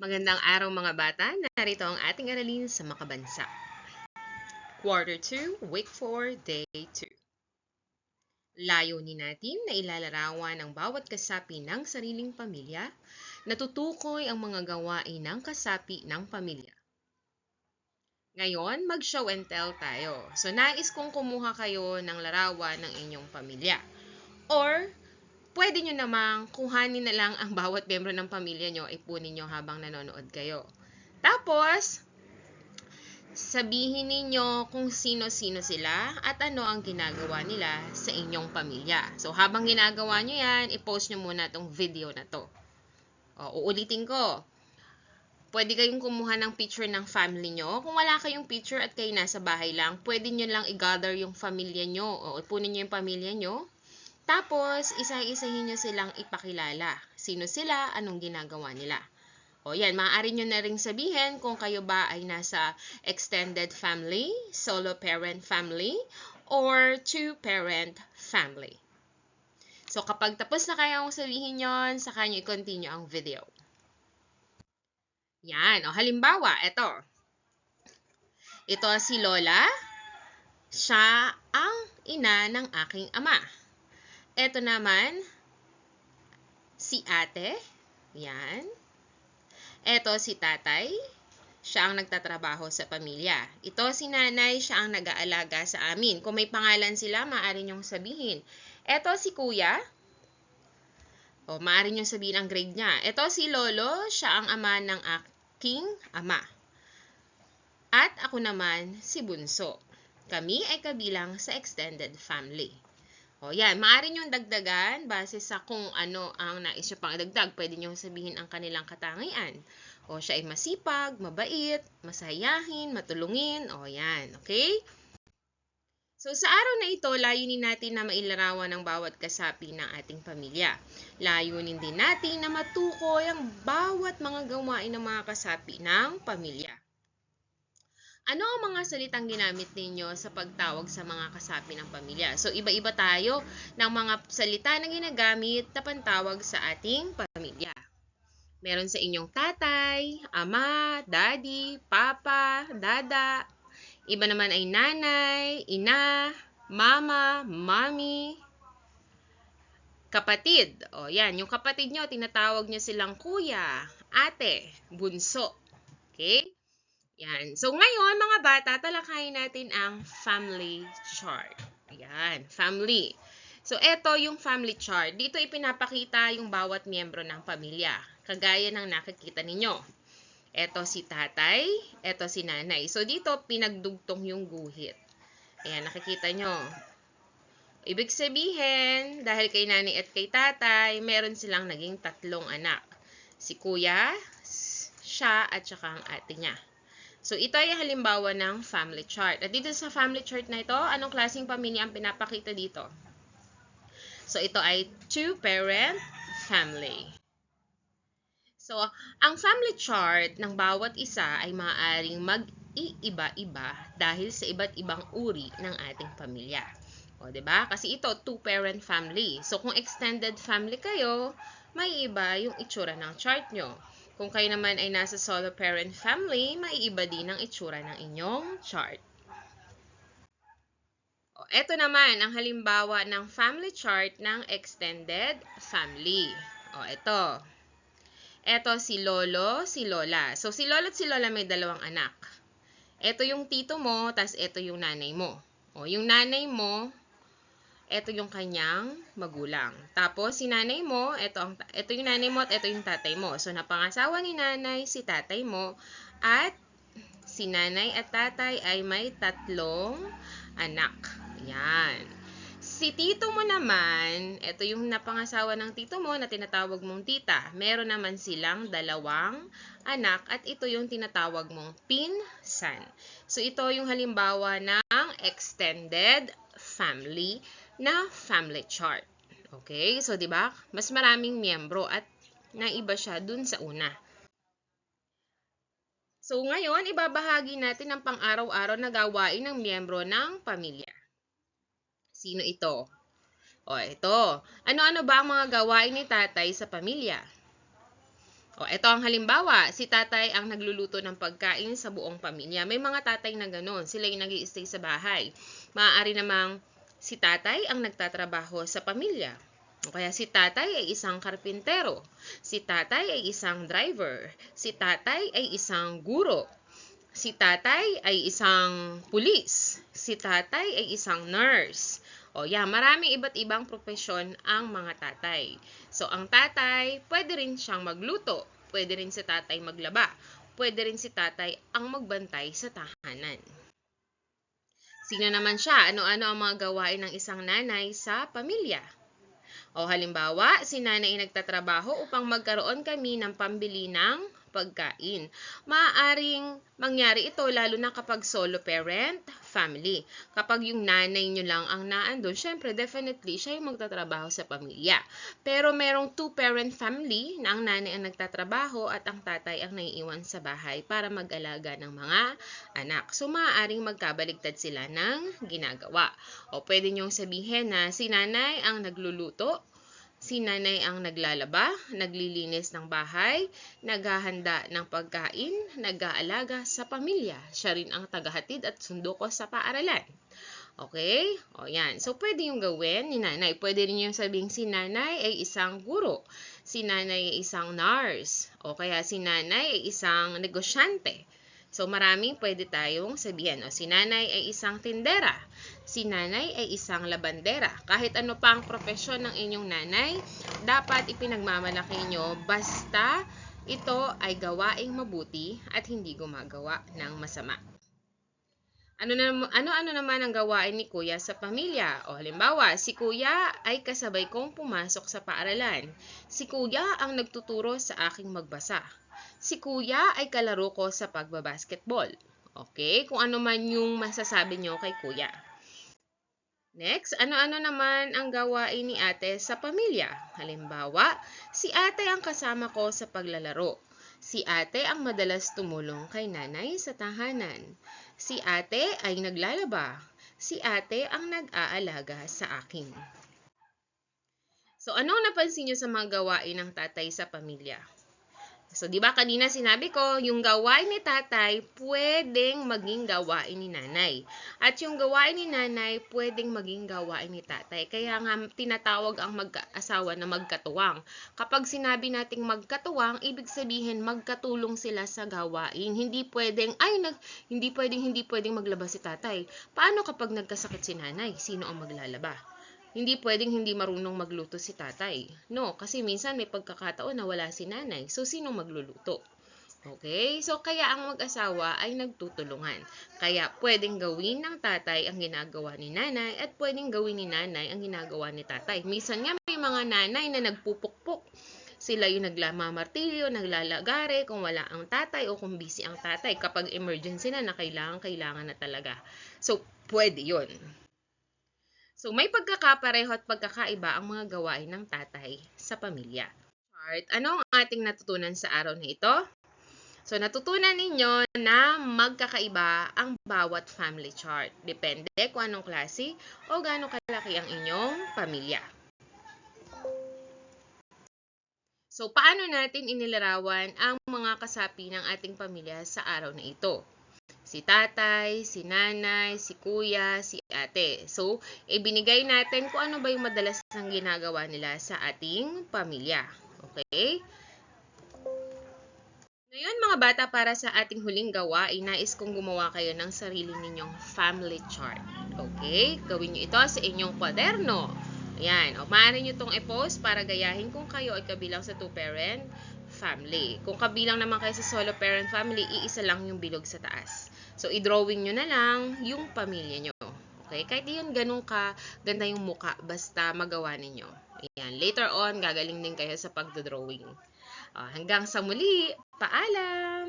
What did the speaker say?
Magandang araw mga bata, narito ang ating aralin sa makabansa. Quarter 2, Week 4, Day 2. Layunin natin na ilalarawan ang bawat kasapi ng sariling pamilya, natutukoy ang mga gawain ng kasapi ng pamilya. Ngayon, mag-show and tell tayo. So, nais kong kumuha kayo ng larawan ng inyong pamilya. Or, pwede nyo namang kuhanin na lang ang bawat membro ng pamilya nyo, ipunin nyo habang nanonood kayo. Tapos, sabihin ninyo kung sino-sino sila at ano ang ginagawa nila sa inyong pamilya. So, habang ginagawa nyo yan, i-post nyo muna itong video na to. O, uulitin ko. Pwede kayong kumuha ng picture ng family nyo. Kung wala kayong picture at kayo nasa bahay lang, pwede nyo lang i-gather yung pamilya nyo o ipunin nyo yung pamilya nyo. Tapos, isa-isahin nyo silang ipakilala. Sino sila, anong ginagawa nila. O yan, maaari nyo na rin sabihin kung kayo ba ay nasa extended family, solo parent family, or two-parent family. So, kapag tapos na kayong sabihin yon, saka nyo i-continue ang video. Yan. O, halimbawa, ito. Ito si Lola. Siya ang ina ng aking ama. Ito naman, si ate. Yan. Ito si tatay. Siya ang nagtatrabaho sa pamilya. Ito si nanay, siya ang nag-aalaga sa amin. Kung may pangalan sila, maaari niyong sabihin. Ito si kuya. O, maaari niyong sabihin ang grade niya. Ito si lolo, siya ang ama ng aking ama. At ako naman si bunso. Kami ay kabilang sa extended family. O yan, maaari niyong dagdagan base sa kung ano ang nais nyo pang dagdag. Pwede niyong sabihin ang kanilang katangian. O siya ay masipag, mabait, masayahin, matulungin. O yan, okay? So sa araw na ito, layunin natin na mailarawan ang bawat kasapi ng ating pamilya. Layunin din natin na matukoy ang bawat mga gawain ng mga kasapi ng pamilya. Ano ang mga salitang ginamit ninyo sa pagtawag sa mga kasapi ng pamilya? So, iba-iba tayo ng mga salita na ginagamit na pantawag sa ating pamilya. Meron sa inyong tatay, ama, daddy, papa, dada. Iba naman ay nanay, ina, mama, mommy, kapatid. O yan, yung kapatid nyo, tinatawag nyo silang kuya, ate, bunso. Okay? Yan. So, ngayon, mga bata, talakayin natin ang family chart. Ayan, family. So, ito yung family chart. Dito ipinapakita yung bawat miyembro ng pamilya. Kagaya ng nakikita ninyo. Ito si tatay, ito si nanay. So, dito pinagdugtong yung guhit. Ayan, nakikita nyo. Ibig sabihin, dahil kay nanay at kay tatay, meron silang naging tatlong anak. Si kuya, siya, at saka ang ate niya. So, ito ay halimbawa ng family chart. At dito sa family chart na ito, anong klaseng pamilya ang pinapakita dito? So, ito ay two-parent family. So, ang family chart ng bawat isa ay maaaring mag-iiba-iba dahil sa iba't ibang uri ng ating pamilya. O, ba? Diba? Kasi ito, two-parent family. So, kung extended family kayo, may iba yung itsura ng chart nyo. Kung kayo naman ay nasa solo parent family, maiiba din ang itsura ng inyong chart. O, ito naman ang halimbawa ng family chart ng extended family. O, ito. Ito si Lolo, si Lola. So, si Lolo at si Lola may dalawang anak. Ito yung tito mo, tas ito yung nanay mo. O, yung nanay mo, ito yung kanyang magulang. Tapos, si nanay mo, ito, ang, ito yung nanay mo at ito yung tatay mo. So, napangasawa ni nanay si tatay mo at si nanay at tatay ay may tatlong anak. Yan. Si tito mo naman, ito yung napangasawa ng tito mo na tinatawag mong tita. Meron naman silang dalawang anak at ito yung tinatawag mong pinsan. So, ito yung halimbawa ng extended family na family chart. Okay? So, di ba? Mas maraming miyembro at naiba siya dun sa una. So, ngayon, ibabahagi natin ang pang-araw-araw na gawain ng miyembro ng pamilya. Sino ito? O, ito. Ano-ano ba ang mga gawain ni tatay sa pamilya? O, ito ang halimbawa, si tatay ang nagluluto ng pagkain sa buong pamilya. May mga tatay na ganun, sila yung nag stay sa bahay. Maaari namang si tatay ang nagtatrabaho sa pamilya. O kaya si tatay ay isang karpintero, si tatay ay isang driver, si tatay ay isang guro, si tatay ay isang pulis, si tatay ay isang nurse. O yan, maraming iba't ibang profesyon ang mga tatay. So, ang tatay, pwede rin siyang magluto, pwede rin si tatay maglaba, pwede rin si tatay ang magbantay sa tahanan. Sino naman siya? Ano-ano ang mga gawain ng isang nanay sa pamilya? O halimbawa, si nanay ay nagtatrabaho upang magkaroon kami ng pambili ng pagkain. Maaaring mangyari ito lalo na kapag solo parent family. Kapag yung nanay nyo lang ang naandun, syempre definitely siya yung magtatrabaho sa pamilya. Pero merong two-parent family na ang nanay ang nagtatrabaho at ang tatay ang naiiwan sa bahay para mag-alaga ng mga anak. So maaaring magkabaligtad sila ng ginagawa. O pwede nyong sabihin na si nanay ang nagluluto, Si nanay ang naglalaba, naglilinis ng bahay, naghahanda ng pagkain, nag-aalaga sa pamilya. Siya rin ang tagahatid at sundoko sa paaralan. Okay? O yan. So, pwede yung gawin ni nanay. Pwede rin yung sabihin si nanay ay isang guro. Si nanay ay isang nurse. O kaya si nanay ay isang negosyante. So, maraming pwede tayong sabihin. O, si nanay ay isang tindera. Si nanay ay isang labandera. Kahit ano pa ang profesyon ng inyong nanay, dapat ipinagmamalaki nyo basta ito ay gawaing mabuti at hindi gumagawa ng masama. Ano na ano-ano naman ang gawain ni Kuya sa pamilya? O halimbawa, si Kuya ay kasabay kong pumasok sa paaralan. Si Kuya ang nagtuturo sa aking magbasa. Si Kuya ay kalaro ko sa pagbabasketball. Okay? Kung ano man yung masasabi nyo kay Kuya. Next, ano-ano naman ang gawain ni ate sa pamilya? Halimbawa, si ate ang kasama ko sa paglalaro. Si ate ang madalas tumulong kay nanay sa tahanan. Si ate ay naglalaba. Si ate ang nag-aalaga sa akin. So, anong napansin nyo sa mga gawain ng tatay sa pamilya? So, di ba kanina sinabi ko, yung gawain ni tatay pwedeng maging gawain ni nanay. At yung gawain ni nanay pwedeng maging gawain ni tatay. Kaya nga tinatawag ang mag-asawa na magkatuwang. Kapag sinabi nating magkatuwang, ibig sabihin magkatulong sila sa gawain. Hindi pwedeng, ay, nag, hindi pwedeng, hindi pwedeng maglaba si tatay. Paano kapag nagkasakit si nanay? Sino ang maglalaba? Hindi pwedeng hindi marunong magluto si tatay. No, kasi minsan may pagkakataon na wala si nanay. So, sino magluluto? Okay? So, kaya ang mag-asawa ay nagtutulungan. Kaya, pwedeng gawin ng tatay ang ginagawa ni nanay at pwedeng gawin ni nanay ang ginagawa ni tatay. Minsan nga may mga nanay na nagpupukpok. Sila yung naglamamartilyo, naglalagare kung wala ang tatay o kung busy ang tatay. Kapag emergency na na kailangan, kailangan na talaga. So, pwede yon So, may pagkakapareho at pagkakaiba ang mga gawain ng tatay sa pamilya. Chart, ano ang ating natutunan sa araw na ito? So, natutunan ninyo na magkakaiba ang bawat family chart. Depende kung anong klase o gaano kalaki ang inyong pamilya. So, paano natin inilarawan ang mga kasapi ng ating pamilya sa araw na ito? Si tatay, si nanay, si kuya, si ate. So, ibinigay natin kung ano ba yung madalas ang ginagawa nila sa ating pamilya. Okay? Ngayon mga bata, para sa ating huling gawa, inais kong gumawa kayo ng sarili ninyong family chart. Okay? Gawin nyo ito sa inyong kwaderno. Ayan. O, maaari nyo itong i-post para gayahin kung kayo ay kabilang sa two-parent family. Kung kabilang naman kayo sa solo parent family, iisa lang yung bilog sa taas. So, i-drawing nyo na lang yung pamilya nyo. Okay? Kahit yun ganun ka, ganda yung muka, basta magawa ninyo. Ayan. Later on, gagaling din kayo sa pagdodrawing. Uh, hanggang sa muli, paalam!